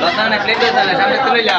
রসায়ন প্লেট রসায়ন সামনে তুলে যা